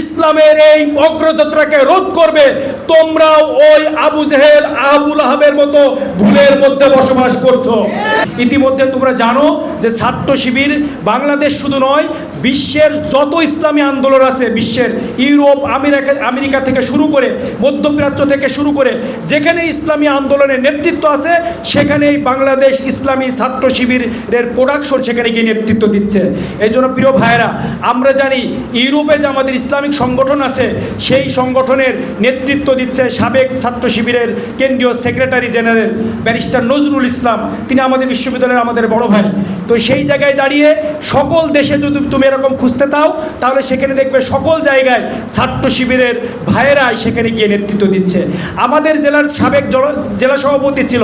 ইসলামের এই অগ্রযাত্রাকে রোধ করবে, তোমরাও ওই আবু জেহেল, আবুল আহাবের মতো ভুলের মধ্যে বসবাস করছ। ইতিমধ্যে তোমরা জানো যে ছাত্র শিবির বাংলাদেশ শুধু নয়, বিশ্বের যত ইসলামী আন্দোলন আছে, বিশ্বের ইউরোপ, আমেরিকা আমেরিকা থেকে শুরু করে, মধ্যপ্রাচ্য থেকে শুরু করে, যেখানে ইসলামী আন্দোলনের নেতৃত্ব আছে, সেখানেই বাংলাদেশ ইসলামী ছাত্র শিবিরের প্রোডাকশন সেখানে গিয়ে নেতৃত্ব দিচ্ছে। এই জন্য প্রিয় ভাইয়েরা, আমরা জানি, ইউরোপে যে আমাদের ইসলামিক সংগঠন আছে, সেই সংগঠনের নেতৃত্ব দিচ্ছে সাবেক ছাত্র শিবিরের কেন্দ্রীয় secretary general barrister Nazrul Islam. তিনি আমাদের বিশ্ববিদ্যালয়ের আমাদের বড় ভাই। তো সেই জায়গায় দাঁড়িয়ে সকল দেশে যদি তুমি এরকম খুঁজতে তাও তাহলে সেখানে দেখবে সকল জায়গায় ছাত্র শিবিরের ভাইয়েরাই সেখানে গিয়ে নেতৃত্ব দিচ্ছে। আমাদের জেলার সাবেক জেলা সভাপতি ছিল,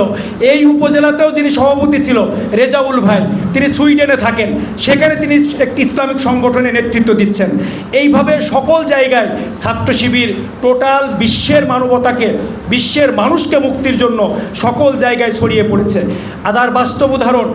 এই উপজেলাতেও যিনি সভাপতি ছিল, রেজাউল ভাই, তিনি সুইডেনে থাকেন। সেখানে তিনি একটি ইসলামিক সংগঠনে নেতৃত্ব দিচ্ছেন। এইভাবে সকল জায়গায় ছাত্র শিবির, টোটাল বিশ্বের মানবতাকে, বিশ্বের মানুষকে মুক্তির জন্য সকল জায়গায় ছড়িয়ে পড়েছে। আদার বাস্তব উদাহরণ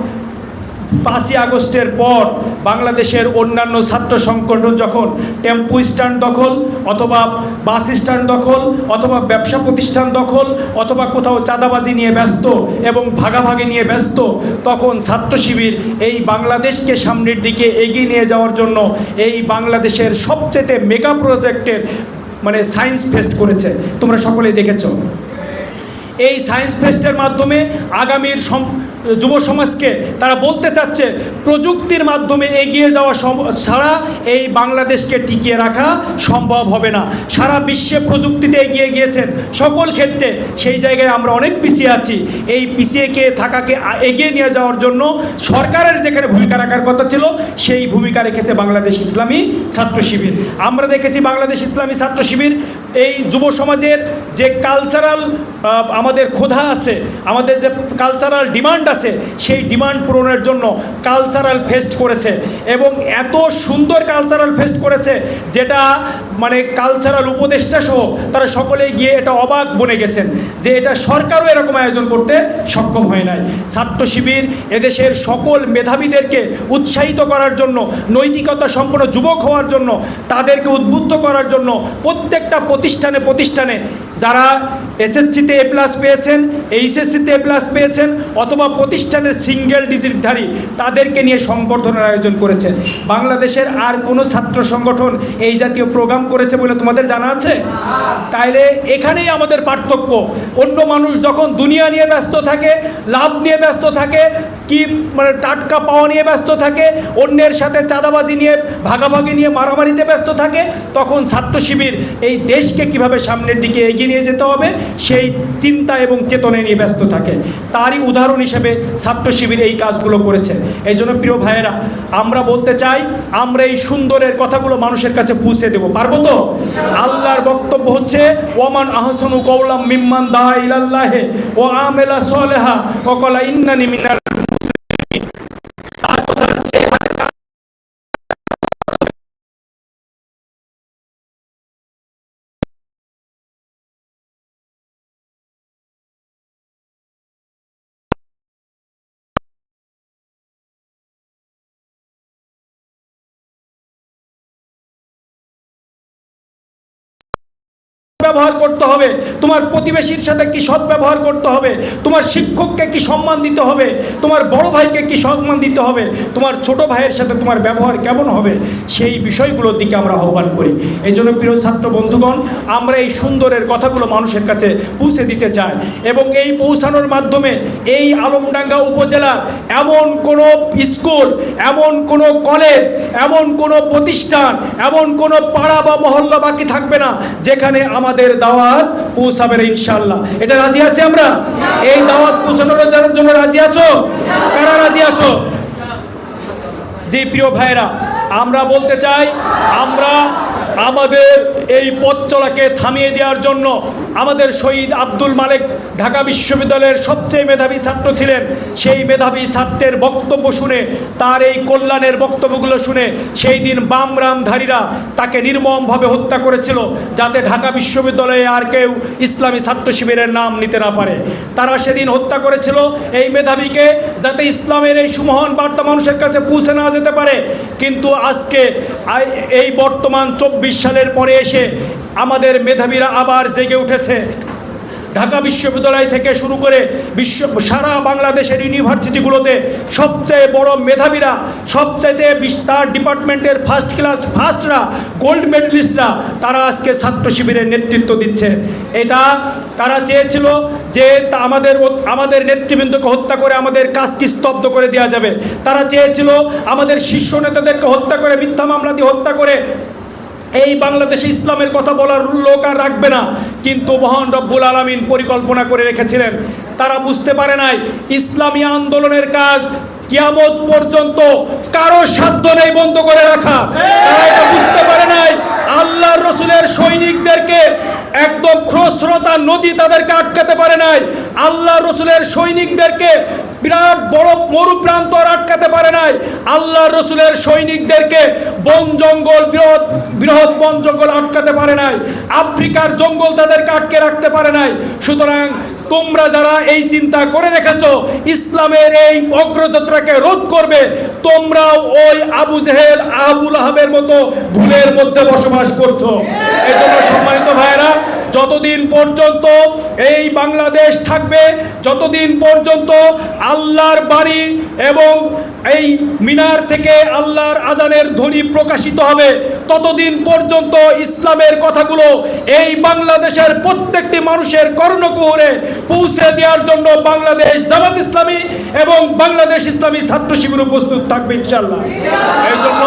পাঁচই আগস্টের পর বাংলাদেশের অন্যান্য ছাত্র সংগঠন যখন টেম্পু স্ট্যান্ড দখল অথবা বাস স্ট্যান্ড দখল অথবা ব্যবসা প্রতিষ্ঠান দখল অথবা কোথাও চাঁদাবাজি নিয়ে ব্যস্ত এবং ভাগাভাগি নিয়ে ব্যস্ত, তখন ছাত্র শিবির এই বাংলাদেশকে সামনের দিকে এগিয়ে নিয়ে যাওয়ার জন্য এই বাংলাদেশের সবচেয়ে মেগা প্রজেক্টের মানে সায়েন্স ফেস্ট করেছে। তোমরা সকলেই দেখেছ। এই সায়েন্স ফেস্টের মাধ্যমে আগামীর যুব সমাজকে তারা বলতে চাচ্ছে, প্রযুক্তির মাধ্যমে এগিয়ে যাওয়া ছাড়া এই বাংলাদেশকে টিকিয়ে রাখা সম্ভব হবে না। সারা বিশ্বে প্রযুক্তিতে এগিয়ে গিয়েছেন সকল ক্ষেত্রে। সেই জায়গায় আমরা অনেক পিছিয়ে আছি। এই পিছিয়েকে থাকাকে এগিয়ে নিয়ে যাওয়ার জন্য সরকারের যেখানে ভূমিকা রাখার কথা ছিল, সেই ভূমিকা রেখেছে বাংলাদেশ ইসলামী ছাত্র শিবির। আমরা দেখেছি বাংলাদেশ ইসলামী ছাত্র শিবির এই যুব সমাজের যে কালচারাল আমাদের ক্ষোধা আছে, আমাদের যে কালচারাল ডিমান্ড আছে, সেই ডিমান্ড পূরণের জন্য কালচারাল ফেস্ট করেছে এবং এত সুন্দর কালচারাল ফেস্ট করেছে যেটা মানে কালচারাল উপদেষ্টা সহ তারা সকলেই গিয়ে এটা অবাক বনে গেছেন যে এটা সরকারও এরকম আয়োজন করতে সক্ষম হয় নাই। ছাত্র শিবির এদেশের সকল মেধাবীদেরকে উৎসাহিত করার জন্য, নৈতিকতা সম্পন্ন যুবক হওয়ার জন্য, তাদেরকে উদ্বুদ্ধ করার জন্য প্রত্যেকটা প্রতিষ্ঠানে প্রতিষ্ঠানে যারা এসএসসিতে এ প্লাস পেয়েছেন, এইচএসসিতে এ প্লাস পেয়েছেন, অথবা প্রতিষ্ঠানের সিঙ্গেল ডিজিটধারী তাদেরকে নিয়ে সংবর্ধনার আয়োজন করেছে বাংলাদেশের আর কোনো ছাত্র সংগঠন এই জাতীয় প্রোগ্রাম করেছে বলে তোমাদের জানা আছে? তাইলে এখানেই আমাদের পার্থক্য। অন্য মানুষ যখন দুনিয়া নিয়ে ব্যস্ত থাকে, লাভ নিয়ে ব্যস্ত থাকে, কি মানে টাটকা পাওয়া নিয়ে ব্যস্ত থাকে, অন্যের সাথে চাঁদাবাজি নিয়ে, ভাগাভাগি নিয়ে, মারামারিতে ব্যস্ত থাকে, তখন ছাত্র শিবির এই দেশকে কীভাবে সামনের দিকে এগিয়ে নিয়ে যেতে হবে। সেই চিন্তা এবং চেতনে নিয়ে ব্যস্ত থাকে। তারই উদাহরণ হিসেবে ছাত্র শিবির এই কাজগুলো করেছে। এই জন্য প্রিয় ভাইয়েরা, আমরা বলতে চাই, আমরা এই সুন্দরের কথাগুলো মানুষের কাছে পৌঁছে দেবো। পারব তো? আল্লাহর বক্তব্য হচ্ছে, ওমান আহসানু কৌলাম মিম্মান দা ইলাল্লাহে ও আমেলা সলেহা ও কলা ইন্নানি মিনার ব্যবহার করতে হবে? তোমার প্রতিবেশীর সাথে কি সৎ ব্যবহার করতে হবে? তোমার শিক্ষককে কি সম্মান দিতে হবে? তোমার বড় ভাইকে কি সম্মান দিতে হবে? তোমার ছোট ভাইয়ের সাথে তোমার ব্যবহার কেমন হবে? সেই বিষয়গুলোর দিকে আমরা আহ্বান করি। এই জন্য প্রিয় ছাত্র বন্ধুগণ, আমরা এই সুন্দরের কথাগুলো মানুষের কাছে পৌঁছে দিতে চাই এবং এই পৌঁছানোর মাধ্যমে এই আলমডাঙ্গা উপজেলার এমন কোনো স্কুল, এমন কোনো কলেজ, এমন কোনো প্রতিষ্ঠান, এমন কোনো পাড়া বা মহল্লা বাকি থাকবে না যেখানে আমাদের দাওয়াত পৌঁছাবে ইনশাল্লাহ এটা রাজি আছি আমরা? এই দাওয়াত পৌঁছানোর জন্য রাজি আছো? কারা রাজি আছো? জি, প্রিয় ভাইরা আমরা বলতে চাই, আমরা আমাদের এই পথ চলাকে থামিয়ে দেওয়ার জন্য আমাদের শহীদ আব্দুল মালিক ঢাকা বিশ্ববিদ্যালয়ের সবচেয়ে মেধাবী ছাত্র ছিলেন। সেই মেধাবী ছাত্রের বক্তব্য শুনে, তার এই কল্যাণের বক্তব্যগুলো শুনে সেই দিন বামরামধারীরা তাকে নির্মমভাবে হত্যা করেছিল যাতে ঢাকা বিশ্ববিদ্যালয়ে আর কেউ ইসলামী ছাত্র শিবিরের নাম নিতে না পারে। তারা সেদিন হত্যা করেছিল এই মেধাবীকে যাতে ইসলামের এই সুমহান বার্তা মানুষের কাছে পৌঁছে না যেতে পারে। কিন্তু আজকে এই বর্তমান চব্বিশ সালের পরে এসে আমাদের মেধাবীরা আবার জেগে উঠেছে। ঢাকা বিশ্ববিদ্যালয় থেকে শুরু করে বিশ্ব, সারা বাংলাদেশের ইউনিভার্সিটিগুলোতে সবচেয়ে বড় মেধাবীরা, সবচাইতে তার ডিপার্টমেন্টের ফার্স্ট ক্লাস ফার্স্টরা, গোল্ড মেডেলিস্টরা, তারা আজকে ছাত্র শিবিরের নেতৃত্ব দিচ্ছে। এটা তারা চেয়েছিল যে আমাদের আমাদের নেতৃবৃন্দকে হত্যা করে আমাদের কাজকে স্তব্ধ করে দেওয়া যাবে। তারা চেয়েছিল আমাদের শীর্ষ নেতাদেরকে হত্যা করে, মিথ্যা মামলা দিয়ে হত্যা করে এই বাংলাদেশে ইসলামের কথা বলার লোক আর রাখবে না। কিন্তু মহান রব্বুল আলমিন পরিকল্পনা করে রেখেছিলেন। তারা বুঝতে পারে নাই, ইসলামী আন্দোলনের কাজ কিয়ামত পর্যন্ত কারও সাধ্য নেই বন্ধ করে রাখা। তারা বুঝতে পারে নাই আল্লাহ রসুলের সৈনিকদেরকে একদম খরস্রোতা নদী তাদেরকে আটকাতে পারে নাই। আল্লাহ রসুলের সৈনিকদেরকে বিরাট মরুপ্রান্তর আটকাতে পারে নাই। আল্লাহ রসুলের সৈনিকদেরকে বন জঙ্গল, বৃহৎ বৃহৎ বন জঙ্গল আটকাতে পারে নাই। আফ্রিকার জঙ্গল তাদেরকে আটকে রাখতে পারে নাই। সুতরাং তোমরা যারা এই চিন্তা করে রেখেছো, ইসলামের এই অগ্রযাত্রাকে রোধ করবে, তোমরাও ওই আবু জেহেল, আবুল আহাবের মতো ভুলের মধ্যে বসবাস করছ। এই জন্য সম্মানিত ভাইয়েরা যতদিন পর্যন্ত এই বাংলাদেশ থাকবে, যতদিন পর্যন্ত আল্লাহর বাড়ি এবং এই মিনার থেকে আল্লাহর আজানের ধ্বনি প্রকাশিত হবে, ততদিন পর্যন্ত ইসলামের কথাগুলো এই বাংলাদেশের প্রত্যেকটি মানুষের কর্ণকুহরে পৌঁছে দেওয়ার জন্য বাংলাদেশ জামাত ইসলামী এবং বাংলাদেশ ইসলামী ছাত্র শিবির প্রস্তুত থাকবে ইনশাল্লাহ এই জন্য